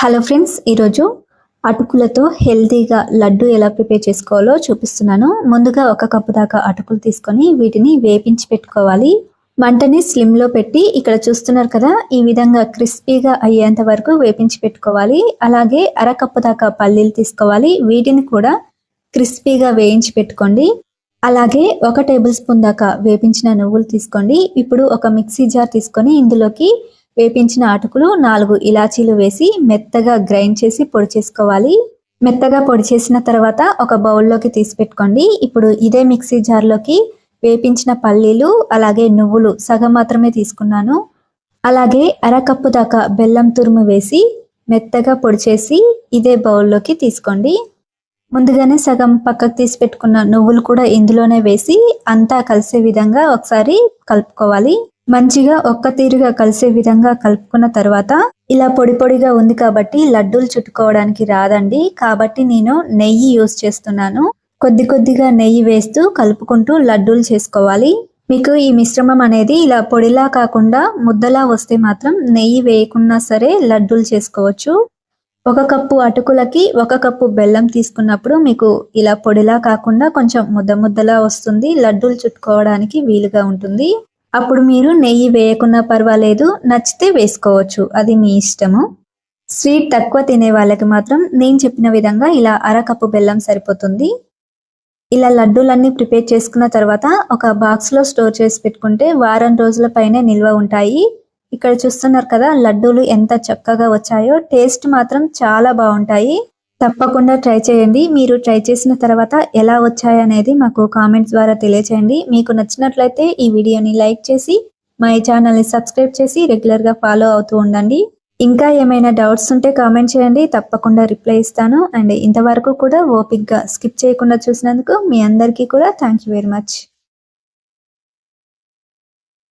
Hello friends ఈరోజు అటుకులతో హెల్తీగా లడ్డు ఎలా ప్రిపేర్ చేసుకోవాలో చూపిస్తున్నాను. ముందుగా ఒక కప్పు దాకా అటుకులు తీసుకొని వీటిని వేపించి పెట్టుకోవాలి. మంటని స్లిమ్లో పెట్టి ఇక్కడ చూస్తున్నారు కదా ఈ విధంగా క్రిస్పీగా అయ్యేంత వరకు వేపించి పెట్టుకోవాలి. అలాగే అరకప్పు దాకా పల్లీలు తీసుకోవాలి. వీటిని కూడా క్రిస్పీగా వేయించి పెట్టుకోండి. అలాగే ఒక టేబుల్ స్పూన్ దాకా వేపించిన నువ్వులు తీసుకోండి. ఇప్పుడు ఒక మిక్సీ జార్ తీసుకొని ఇందులోకి వేపించిన అటుకులు నాలుగు ఇలాచీలు వేసి మెత్తగా గ్రైండ్ చేసి పొడి చేసుకోవాలి. మెత్తగా పొడి చేసిన తర్వాత ఒక బౌల్లోకి తీసి పెట్టుకోండి. ఇప్పుడు ఇదే మిక్సీ జార్లోకి వేపించిన పల్లీలు అలాగే నువ్వులు సగం మాత్రమే తీసుకున్నాను. అలాగే అరకప్పు దాకా బెల్లం తురుము వేసి మెత్తగా పొడి చేసి ఇదే బౌల్లోకి తీసుకోండి. ముందుగానే సగం పక్కకు తీసి పెట్టుకున్న నువ్వులు కూడా ఇందులోనే వేసి అంతా కలిసే విధంగా ఒకసారి కలుపుకోవాలి. మంచిగా ఒక్క తీరుగా కలిసే విధంగా కలుపుకున్న తర్వాత ఇలా పొడి పొడిగా ఉంది కాబట్టి లడ్డూలు చుట్టుకోవడానికి రాదండి. కాబట్టి నేను నెయ్యి యూస్ చేస్తున్నాను. కొద్ది కొద్దిగా నెయ్యి వేస్తూ కలుపుకుంటూ లడ్డూలు చేసుకోవాలి. మీకు ఈ మిశ్రమం అనేది ఇలా పొడిలా కాకుండా ముద్దలా వస్తే మాత్రం నెయ్యి వేయకున్నా సరే లడ్డూలు చేసుకోవచ్చు. ఒక కప్పు అటుకులకి ఒక కప్పు బెల్లం తీసుకున్నప్పుడు మీకు ఇలా పొడిలా కాకుండా కొంచెం ముద్ద ముద్దలా వస్తుంది. లడ్డూలు చుట్టుకోవడానికి వీలుగా ఉంటుంది. అప్పుడు మీరు నెయ్యి వేయకున్నా పర్వాలేదు నచ్చితే వేసుకోవచ్చు. అది మీ ఇష్టము. స్వీట్ తక్కువ తినే వాళ్ళకి మాత్రం నేను చెప్పిన విధంగా ఇలా అరకప్పు బెల్లం సరిపోతుంది. ఇలా లడ్డూలన్నీ ప్రిపేర్ చేసుకున్న తర్వాత ఒక బాక్స్లో స్టోర్ చేసి పెట్టుకుంటే వారం రోజుల పైనే నిల్వ ఉంటాయి. ఇక్కడ చూస్తున్నారు కదా లడ్డూలు ఎంత చక్కగా వచ్చాయో టేస్ట్ మాత్రం చాలా బాగుంటాయి. తప్పకుండా ట్రై చేయండి. మీరు ట్రై చేసిన తర్వాత ఎలా వచ్చాయనేది మాకు కామెంట్స్ ద్వారా తెలియచేయండి. మీకు నచ్చినట్లయితే ఈ వీడియోని లైక్ చేసి మా ఛానల్ని సబ్స్క్రైబ్ చేసి రెగ్యులర్గా ఫాలో అవుతూ ఉండండి. ఇంకా ఏమైనా డౌట్స్ ఉంటే కామెంట్ చేయండి. తప్పకుండా రిప్లై ఇస్తాను. అండ్ ఇంతవరకు కూడా ఓపిక్గా స్కిప్ చేయకుండా చూసినందుకు మీ అందరికీ కూడా థ్యాంక్ యూ వెరీ మచ్.